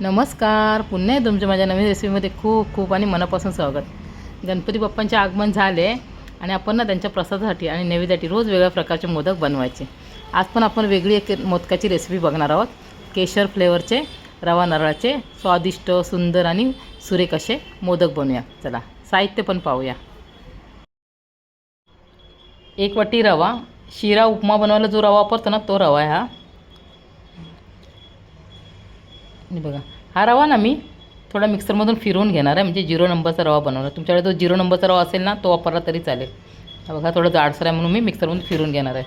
नमस्कार. पुन्हा तुमच्या माझ्या नवीन रेसिपीमध्ये खूप खूप आणि मनापासून स्वागत. गणपती बाप्पांचे आगमन झाले आणि आपण ना त्यांच्या प्रसादासाठी आणि नैवेद्यासाठी रोज वेगळ्या प्रकारचे मोदक बनवायचे. आज पण आपण वेगळी एक मोदकाची रेसिपी बघणार आहोत. केशर फ्लेवरचे रवा नारळाचे स्वादिष्ट सुंदर आणि सुरेख असे मोदक बनवूया. चला साहित्य पण पाहूया. एक वाटी रवा. शिरा उपमा बनवायला जो रवा वापरतो ना तो रवा आहे हा. आणि बघा हा रवा ना मी थोडा मिक्सरमधून फिरवून घेणार आहे. म्हणजे झिरो नंबरचा रवा बनवणार. तुमच्याकडे जो झिरो नंबरचा रवा असेल ना तो वापरला तरी चालेल. बघा थोडं जाडसर आहे म्हणून मी मिक्सरमधून फिरून घेणार आहे.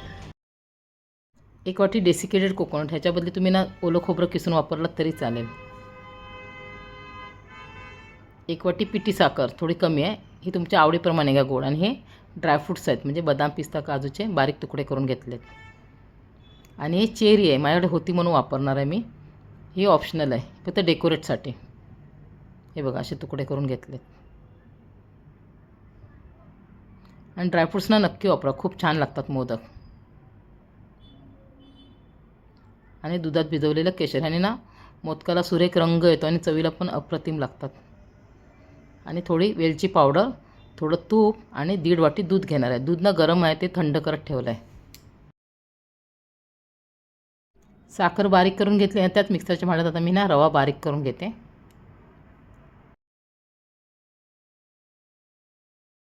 एक वाटी डेसिकेटेड कोकोनट ह्याच्याबद्दल तुम्ही ना ओलं खोबरं किसून वापरलं तरी चालेल. एक वाटी पिठी साखर थोडी कमी आहे. ही तुमच्या आवडीप्रमाणे घ्या गोड. आणि हे ड्रायफ्रूट्स आहेत म्हणजे बदाम पिस्ता काजूचे बारीक तुकडे करून घेतलेत. आणि हे चेरी आहे माझ्याकडे होती म्हणून वापरणार आहे मी. हे ऑप्शनल आहे. फक्त डेकोरेटसाठी हे बघा असे तुकडे करून घेतलेत. आणि ड्रायफ्रूट्सना नक्की वापरा. खूप छान लागतात मोदक. आणि दुधात भिजवलेलं केशर. आणि ना मोदकाला सुरेख रंग येतो आणि चवीला पण अप्रतिम लागतात. आणि थोडी वेलची पावडर थोडं तूप आणि दीड वाटी दूध घेणार आहे. दूध ना गरम आहे ते थंड करत ठेवलं आहे साखर बारीक करून घेतली आणि त्यात मिक्सरच्या भांड्यात आता मी ना रवा बारीक करून घेते.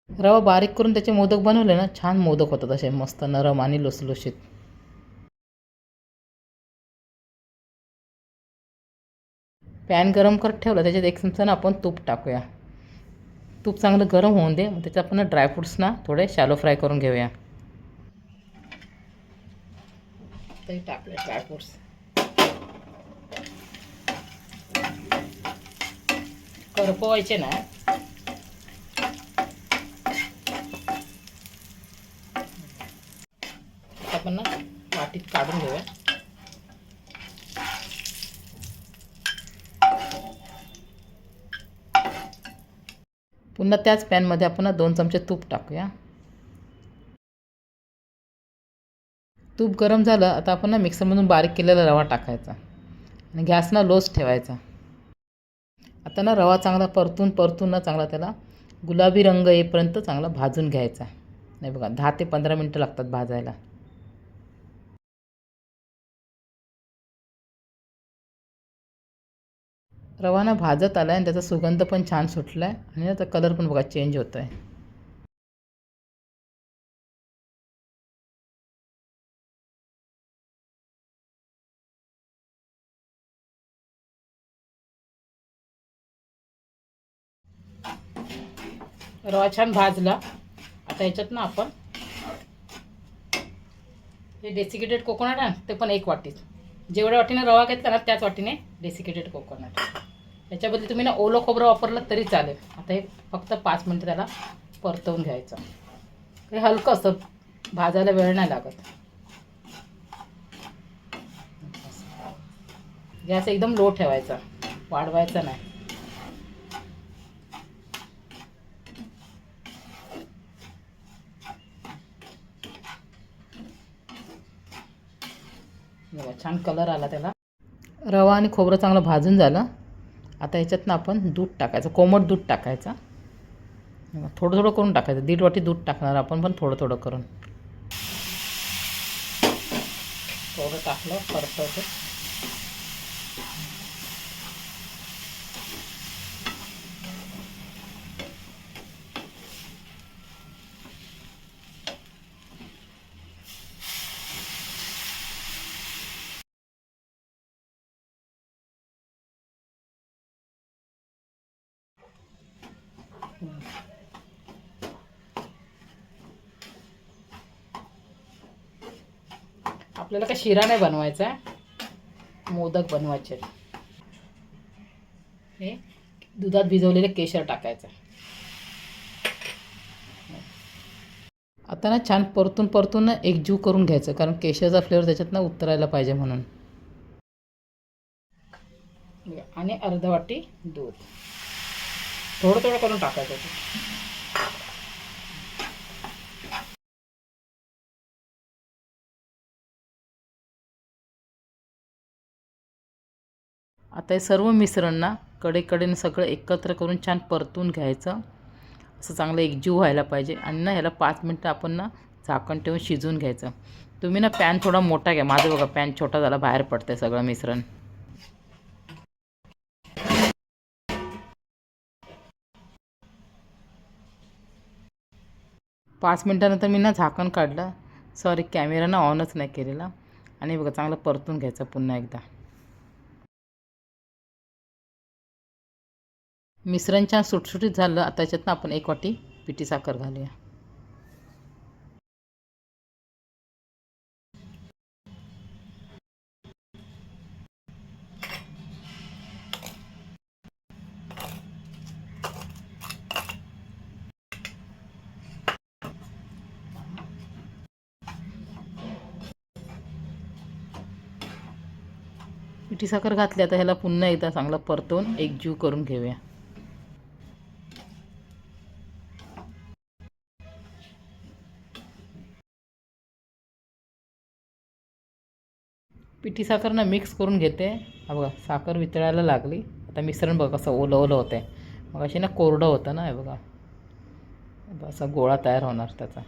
रवा बारीक करून त्याचे मोदक बनवले ना छान मोदक होतात असे मस्त नरम आणि लुसलुशीत. पॅन गरम करत ठेवलं त्याच्यात एक चमचा ना आपण तूप टाकूया. तूप चांगलं गरम होऊन दे मग त्याच्यात आपण ड्रायफ्रूट्स ना थोडे शॅलो फ्राय करून घेऊया. ते टाकले ड्रायफ्रुट्स करपवायचे ना. आपण ना वाटीत काढून घेऊया. पुन्हा त्याच पॅनमध्ये आपण दोन चमचे तूप टाकूया. तूप गरम झालं आता आपण ना मिक्सरमधून बारीक केलेला रवा टाकायचा. आणि गॅस ना लोच ठेवायचा. आता ना रवा चांगला परतून परतून ना चांगला त्याला गुलाबी रंग येईपर्यंत चांगला भाजून घ्यायचा. नाही बघा दहा ते पंधरा मिनटं लागतात भाजायला. रवा ना भाजत आला आहे आणि त्याचा सुगंध पण छान सुटला आहे आणि त्याचा कलर पण बघा चेंज होतो आहे रवा छान भाजला. आता याच्यात ना आपण हे डेसिकेटेड कोकोनट आहे ना, ते पण एक वाटीच. जेवढ्या वाटीने रवा घेतला ना त्याच वाटीने डेसिकेटेड कोकोनट याच्याबद्दल तुम्ही ना ओलं खोबरं वापरलं तरी चालेल. आता हे फक्त पाच मिनटं त्याला परतवून घ्यायचं. हे हलकं असतं. भाजायला वेळ नाही लागत. गॅस एकदम लो ठेवायचा. वाढवायचा नाही. बघा छान कलर आला त्याला. रवा आणि खोबरं चांगलं भाजून झालं. आता ह्याच्यातनं आपण दूध टाकायचं कोमट दूध टाकायचं. थोडं थोडं करून टाकायचं. दीड वाटी दूध टाकणार आपण पण थोडं थोडं करून. थोडं टाकलं परत आपल्याला काय शिरा नाही बनवायचा मोदक बनवायचे हे दुधात भिजवलेले केशर टाकायचं आता ना छान परतून परतून ना एकजीव करून घ्यायचं कारण केशरचा फ्लेवर त्याच्यात ना उतरायला पाहिजे म्हणून. आणि अर्ध वाटी दूध. थोडं थोडं करून टाकायचं आता हे सर्व मिश्रण ना कडेकडेने सगळं एकत्र करून छान परतून घ्यायचं. असं चांगलं एकजीव व्हायला पाहिजे आणि ना ह्याला पाच मिनटं आपण ना झाकण ठेवून शिजवून घ्यायचं. तुम्ही ना पॅन थोडा मोठा घ्या. माझं बघा पॅन छोटा झाला बाहेर पडतंय सगळं मिश्रण. पाच मिनटानंतर मी ना झाकण काढलं. सॉरी कॅमेरा ना ऑनच नाही केलेला. आणि बघा चांगलं परतून घ्यायचं पुन्हा एकदा. मिश्रण छान सुटसुटीत झालं आता त्याच्यातनं आपण एक वाटी पिठी साखर घालूया. पिठी साखर घातली आता ह्याला पुन्हा एकदा चांगलं परतवून एकजीव करून घेऊया. पिठी साखर ना मिक्स करून घेते. हा बघा साखर वितळायला लागली. आता मिश्रण बघा कसं ओलं ओलं होतं आहे मग अशी ना कोरडं होतं ना हे बघा. असा गोळा तयार होणार त्याचा.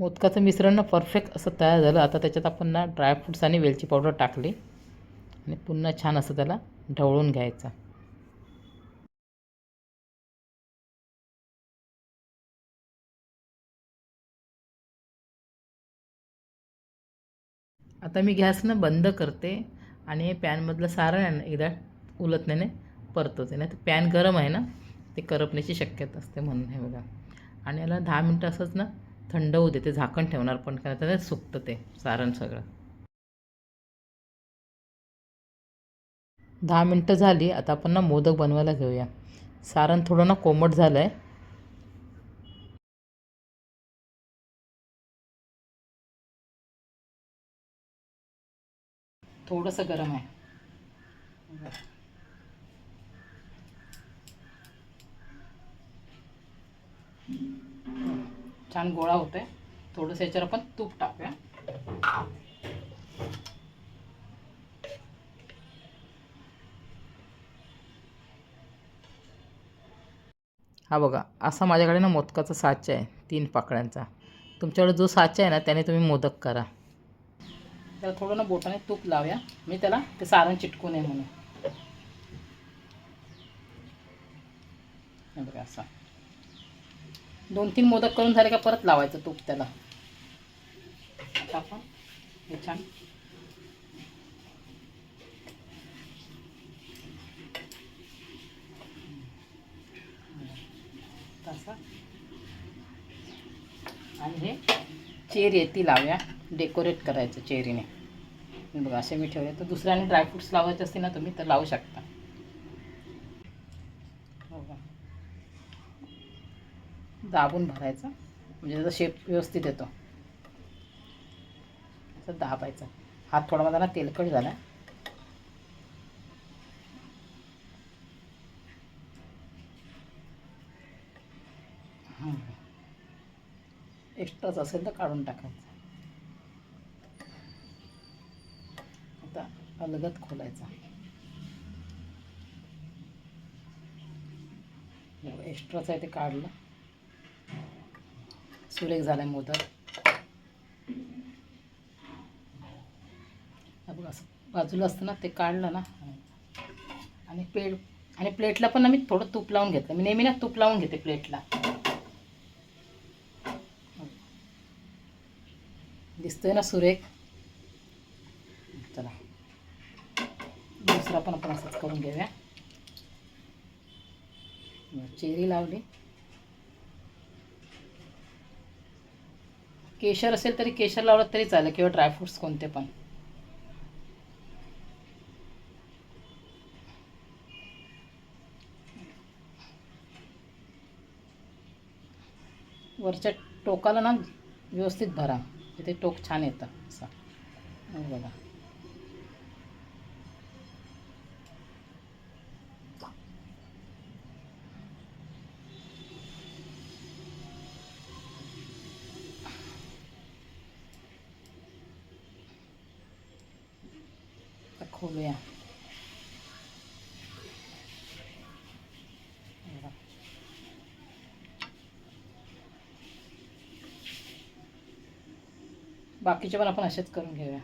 मोदकाचं मिश्रण ना परफेक्ट असं तयार झालं. आता त्याच्यात आपण ना ड्रायफ्रूट्स आणि वेलची पावडर टाकली. आणि पुन्हा छान असं त्याला ढवळून घ्यायचं. आता मी गॅस ना बंद करते आणि पॅनमधलं सारण आहे ना एकदा उलटण्याने परतवते. नाही तर पॅन गरम आहे ना ते करपण्याची शक्यता असते म्हणून हे बघा. आणि याला दहा मिनटं असंच ना थंड होऊ देते झाकण ठेवणार पण काय त्याच्यात सुकतं ते सारण सगळं. दहा मिनटं झाली आता आपण ना मोदक बनवायला घेऊया. सारण थोडं ना कोमट झालं आहे थोडंसं गरम आहे. छान गोळा होतोय. थोडंसं याच्यावर आपण तूप टाकूया. हा बघा असा माझ्याकडे ना मोदकाचा साचा आहे तीन पाकळ्यांचा. तुमच्याकडे जो साचा आहे ना त्याने तुम्ही मोदक करा. त्याला थोडं ना बोटाने तूप लावूया. मी त्याला ते सारण चिटकू नये म्हणून. बघा असा. दोन तीन मोदक करून झाले का परत लावायचं तूप त्याला. आता आपण हे छान. तसा. आणि हे चेरी आहे ती लावूया. डेकोरेट करायचं चेरीने. बघा असे मी ठेवले. तर दुसऱ्याने ड्रायफ्रुट्स लावायचे असतील ना तुम्ही तर लावू शकता हो का दाबून भरायचं. म्हणजे त्याचा शेप व्यवस्थित येतो. असं दाबायचं. हात थोडा माझा ना तेलकट झाला हां एक्स्ट्राच असेल तर काढून टाकायचं. आता अलगत खोलायचा. एक्स्ट्राच आहे ते काढलं. सुरेख झालाय मोदक. असं बाजूला असतं ना ते काढलं ना. आणि पेड आणि प्लेटला पण ना मी थोडं तूप लावून घेतलं. मी नेहमी ना तूप लावून घेते प्लेटला. दिसतोय ना सुरेख? चला. दुसरा पण आपण असंच करून घेऊया. चेरी लावली. केशर असेल तरी केशर लावलं तरी चालेल किंवा ड्रायफ्रुट्स कोणते पण. वरच्या टोकाला ना व्यवस्थित भरा तिथे टोक छान येतं असं. बघा. खोलूया बाकीचे पण आपण असेच करून घेऊया.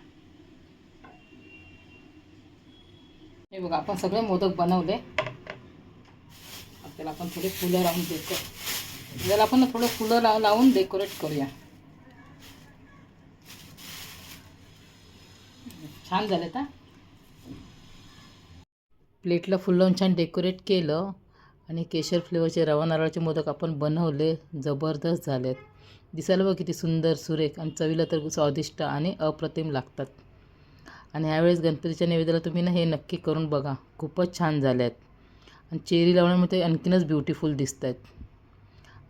हे बघा आपण सगळे मोदक बनवले. आपल्याला आपण थोडे फुलं लावून डेको त्याला आपण थोडं फुलं लाव लावून डेकोरेट करूया. छान झाले का प्लेटला फुल लावून छान डेकोरेट केलं आणि केशर फ्लेवरचे रवा नारळाचे मोदक आपण बनवले जबरदस्त झालेत. दिसायला बघ किती सुंदर सुरेख आणि चवीला तर स्वादिष्ट आणि अप्रतिम लागतात. आणि ह्यावेळेस गणपतीच्या नैवेद्याला तुम्ही ना हे नक्की करून बघा खूपच छान झाले आहेत आणि चेरी लावण्यामुळे ते आणखीनच ब्युटिफुल दिसत आहेत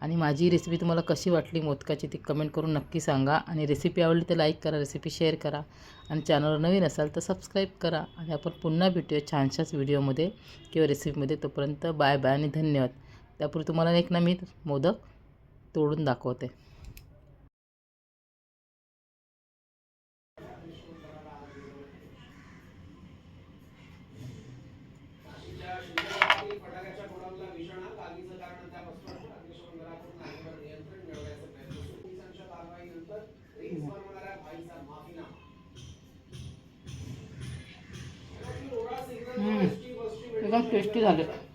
आणि माझी रेसिपी तुम्हाला कशी वाटली मोदकाची ती कमेंट करून नक्की सांगा. आणि रेसिपी आवडली तर लाईक करा रेसिपी शेअर करा. आणि चॅनलवर नवीन असाल तर सबस्क्राईब करा आणि आपण पुन्हा भेटूया छानशाच व्हिडिओमध्ये किंवा रेसिपीमध्ये. तोपर्यंत बाय बाय आणि धन्यवाद. त्यापूर्वी तुम्हाला एक ना मी मोदक तोडून दाखवते. एकदम टेस्टी झाले.